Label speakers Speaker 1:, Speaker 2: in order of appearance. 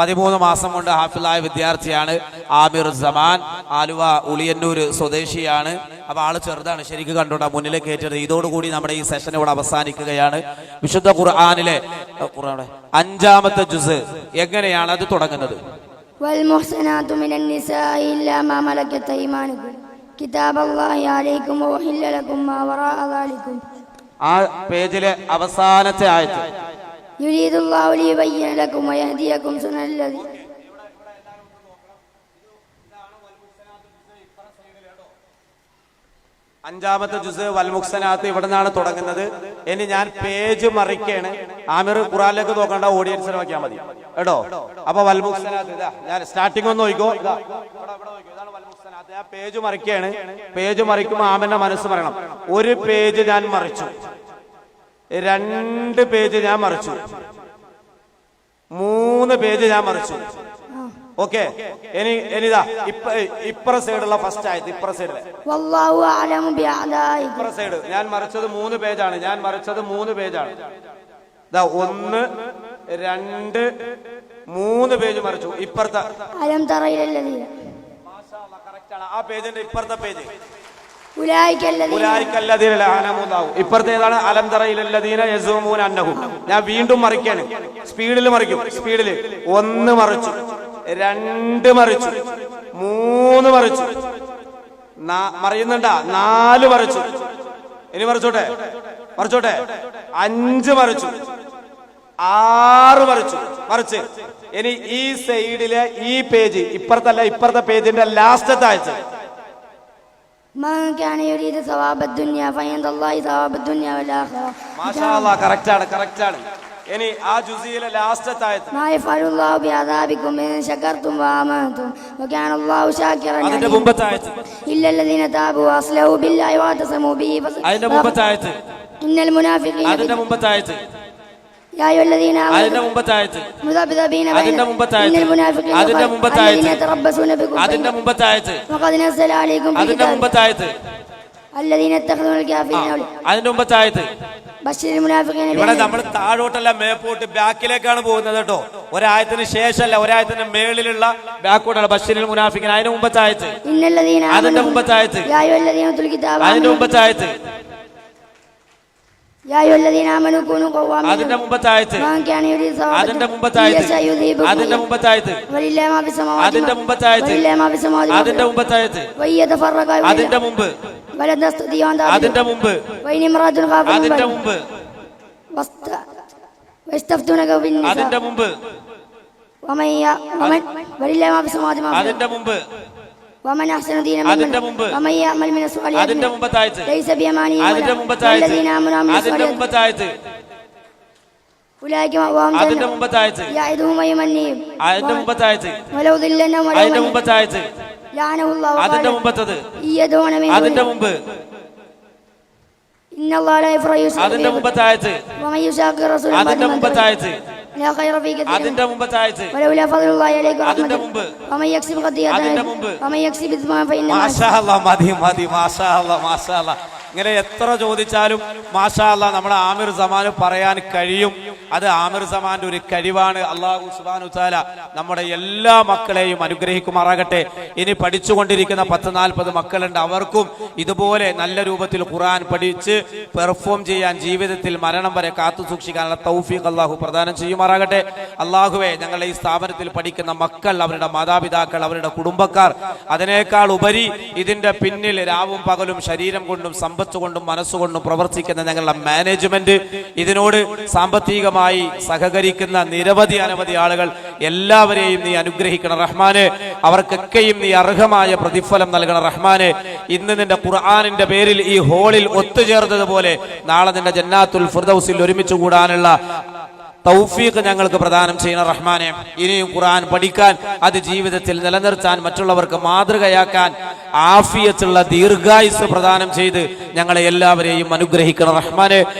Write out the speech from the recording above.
Speaker 1: പതിമൂന്ന് മാസം കൊണ്ട് ഹാഫിലായ വിദ്യാർത്ഥിയാണ് ആമിർ സമാൻ. ആലുവ ഉളിയന്നൂര് സ്വദേശിയാണ്. അപ്പോൾ ആൾ ചെറുതാണ്. ശരിക്കും കണ്ടോണ്ട മുന്നിലേക്ക് കയറ്റരുത് ഇതോടുകൂടി നമ്മുടെ ഈ സെഷൻ ഇവിടെ അവസാനിക്കുകയാണ്. വിശുദ്ധ ഖുർആാനിലെ അഞ്ചാമത്തെ ജുസ് എങ്ങനെയാണ് അത് തുടങ്ങുന്നത്? ആ പേജിലെ അവസാനത്തെ ആയത്ത്. അഞ്ചാമത്തെ ജുസ് വൽമുക്സനകത്ത് ഇവിടെ നിന്നാണ് തുടങ്ങുന്നത്. ഇനി ഞാൻ പേജ് മറിക്കാണ്. ആമിർ ഖുറാനിലേക്ക് നോക്കണ്ട ഓഡിയൻസിന് നോക്കിയാൽ മതി. കേട്ടോ അപ്പൊ വൽമുക്സനകത്ത് സ്റ്റാർട്ടിംഗ് ഒന്ന് നോക്കോ പേജ് മറിക്കാണ്. പേജ് മറിക്കുമ്പോ ആമിന്റെ മനസ്സ് പറയണം. ഒരു പേജ് ഞാൻ മറിച്ചു. രണ്ട് പേജ് ഞാൻ മറിച്ചു. മൂന്ന് പേജ് ഞാൻ മറിച്ചു. ഓക്കെ? ഇനി ഇനിതാ ഇപ്പ ഇപ്പുറ സൈഡുള്ള ഫസ്റ്റ് ആയത് ഇപ്പുറ
Speaker 2: സൈഡ്
Speaker 1: ഇപ്പുറ സൈഡ്. ഞാൻ മറിച്ചത് മൂന്ന് പേജാണ്. ഞാൻ മറിച്ചത് മൂന്ന് പേജാണ്. ഇതാ ഒന്ന് രണ്ട് മൂന്ന് പേജ് മറിച്ചു. ഇപ്പുറത്തെ ആ പേജിന്റെ ഇപ്പുറത്തെ പേജ്. ഇപ്പുറത്തേതാണ് അന്നഹു. ഞാൻ വീണ്ടും മറിക്കാണ്. സ്പീഡിൽ മറിക്കും. സ്പീഡിൽ ഒന്ന് മറിച്ചു. രണ്ട് മറിച്ചു. മൂന്ന് മറിച്ചു. മറിയുന്നുണ്ടാ? നാല് മറിച്ചു. ഇനി മറിച്ചോട്ടെ? മറിച്ചോട്ടെ? അഞ്ച് മറിച്ചു. ആറ് മറിച്ചു. മറിച്ച്. ഇനി ഈ സൈഡിലെ ഈ പേജ് ഇപ്പുറത്തല്ല ഇപ്പുറത്തെ പേജിന്റെ ലാസ്റ്റത്തെ ആഴ്ച.
Speaker 2: من كان يريد ثواب الدنيا فعند الله ثواب الدنيا والآخرة
Speaker 1: കറക്റ്റ് ആണ് കറക്റ്റ് ആണ് ഇനി ആ ജുസിയിലെ ലാസ്റ്റത്തെ ആയത്ത്
Speaker 2: ما يفعل الله بعذابكم إن شكرتم وآمنتم وكان الله شاكرا
Speaker 1: അതിന്റെ
Speaker 2: عليما
Speaker 1: മുമ്പത്തെ ആയത്ത്
Speaker 2: إلا الذين تابوا وأصلحوا بالله واعتصموا به فس-
Speaker 1: അതിന്റെ മുമ്പത്തെ ആയത്ത്
Speaker 2: إن المنافقين
Speaker 1: അതിന്റെ മുമ്പത്തെ ആയത്ത്
Speaker 2: يا أيها الذين
Speaker 1: മുമ്പത്തെ ആയത്ത് മുമ്പത്തെ ആയത്ത് മുമ്പത്തെ ആയത്ത് മുമ്പത്തെ ആയത്ത് മുമ്പത്തെ ആയത്ത് മുമ്പത്തെ ആയത്ത് ഇവിടെ നമ്മൾ താഴോട്ടല്ല മേപ്പോട്ട് ബാക്കിലേക്കാണ് പോകുന്നത് കേട്ടോ. ഒരായത്തിന് ശേഷമല്ല ഒരായത്തിന് മേളിലുള്ള ബാക്കോട്ടല്ല ബഷീരിൽ മുനാഫിക്കൻ അതിന്റെ മുമ്പത്തെ ആയത്ത് അതിന്റെ മുമ്പത്തെ ആയത്ത് അതിന്റെ മുമ്പത്തെ ആയത്ത് അതിന്റെ
Speaker 2: മുമ്പത്തായത്ത്
Speaker 1: അതിന്റെ
Speaker 2: മുമ്പത്തായത്ത്
Speaker 1: അതിന്റെ
Speaker 2: മുമ്പത്തായത്ത്
Speaker 1: അതിന്റെ
Speaker 2: മുമ്പത്തായത്ത്
Speaker 1: അതിന്റെ
Speaker 2: മുമ്പത്തായത്ത്
Speaker 1: അതിന്റെ മുമ്പ്. അതിന്റെ മുമ്പ്. അതിന്റെ മുമ്പ്. അതിന്റെ മുമ്പ്. അതിന്റെ മുമ്പ്. അതിന്റെ മുമ്പ് അതിന്റെ മുമ്പത്തെ ആയത്ത് അതിന്റെ മുമ്പത്തെ ആയത്ത് അതിന്റെ മുമ്പത്തെ ആയത്ത് അതിന്റെ മുമ്പത്തെ ആയത്ത് അതിന്റെ മുമ്പത്തെ ആയത്ത് അതിന്റെ മുമ്പത്തെ ആയത്ത് അതിന്റെ മുമ്പത്തത്. അതിന്റെ മുമ്പ്. അതിന്റെ മുമ്പത്തെ ആയത്ത് അതിന്റെ മുമ്പത്തെ ആയത്ത്
Speaker 2: لا خير في كثير. ولولا فضل الله
Speaker 1: عليك
Speaker 2: ورحمته ومن يكسب خطيئة ومن يكسب إثما فإنما
Speaker 1: ما شاء الله ما شاء الله ما شاء الله ഇങ്ങനെ എത്ര ചോദിച്ചാലും മാഷാല്ല നമ്മുടെ ആമിർ സമാന് പറയാൻ കഴിയും. അത് ആമിർ സമാന്റെ ഒരു കഴിവാണ്. അള്ളാഹു സുബാനു താല നമ്മുടെ എല്ലാ മക്കളെയും അനുഗ്രഹിക്കുമാറാകട്ടെ. ഇനി പഠിച്ചുകൊണ്ടിരിക്കുന്ന പത്ത് നാൽപ്പത് മക്കളുണ്ട്. അവർക്കും ഇതുപോലെ നല്ല രൂപത്തിൽ ഖുറാൻ പഠിച്ച് പെർഫോം ചെയ്യാൻ ജീവിതത്തിൽ മരണം വരെ കാത്തു സൂക്ഷിക്കാനുള്ള തൗഫീഖ് അള്ളാഹു പ്രദാനം ചെയ്യുമാറാകട്ടെ. അള്ളാഹുവെ ഞങ്ങളെ ഈ സ്ഥാപനത്തിൽ പഠിക്കുന്ന മക്കൾ അവരുടെ മാതാപിതാക്കൾ അവരുടെ കുടുംബക്കാർ അതിനേക്കാൾ ഉപരി ഇതിന്റെ പിന്നിൽ രാവും പകലും ശരീരം കൊണ്ടും സമ്പത്ത് കൊണ്ടും മനസ്സുകൊണ്ടും പ്രവർത്തിക്കുന്ന ഞങ്ങളുടെ മാനേജ്മെന്റ് ഇതിനോട് സാമ്പത്തികമായി സഹകരിക്കുന്ന നിരവധി അനവധി ആളുകൾ എല്ലാവരെയും നീ അനുഗ്രഹിക്കണം. റഹ്മാന് അവർക്കൊക്കെയും നീ അർഹമായ പ്രതിഫലം നൽകണം. റഹ്മാന് ഇന്ന് നിന്റെ ഖുർആാനിന്റെ പേരിൽ ഈ ഹോളിൽ ഒത്തുചേർന്നതുപോലെ നാളെ നിന്റെ ജന്നാത്തുൽ ഫിർദൗസിൽ ഒരുമിച്ച് കൂടാനുള്ള തൗഫീഖ് ഞങ്ങൾക്ക് പ്രദാനം ചെയ്യണം റഹ്മാനെ. ഇനിയും ഖുർആൻ പഠിക്കാൻ അത് ജീവിതത്തിൽ നിലനിർത്താൻ മറ്റുള്ളവർക്ക് മാതൃകയാക്കാൻ ആഫിയത്തുള്ള ദീർഘായുസ് പ്രദാനം ചെയ്ത് ഞങ്ങളെ എല്ലാവരെയും അനുഗ്രഹിക്കണം റഹ്മാനെ.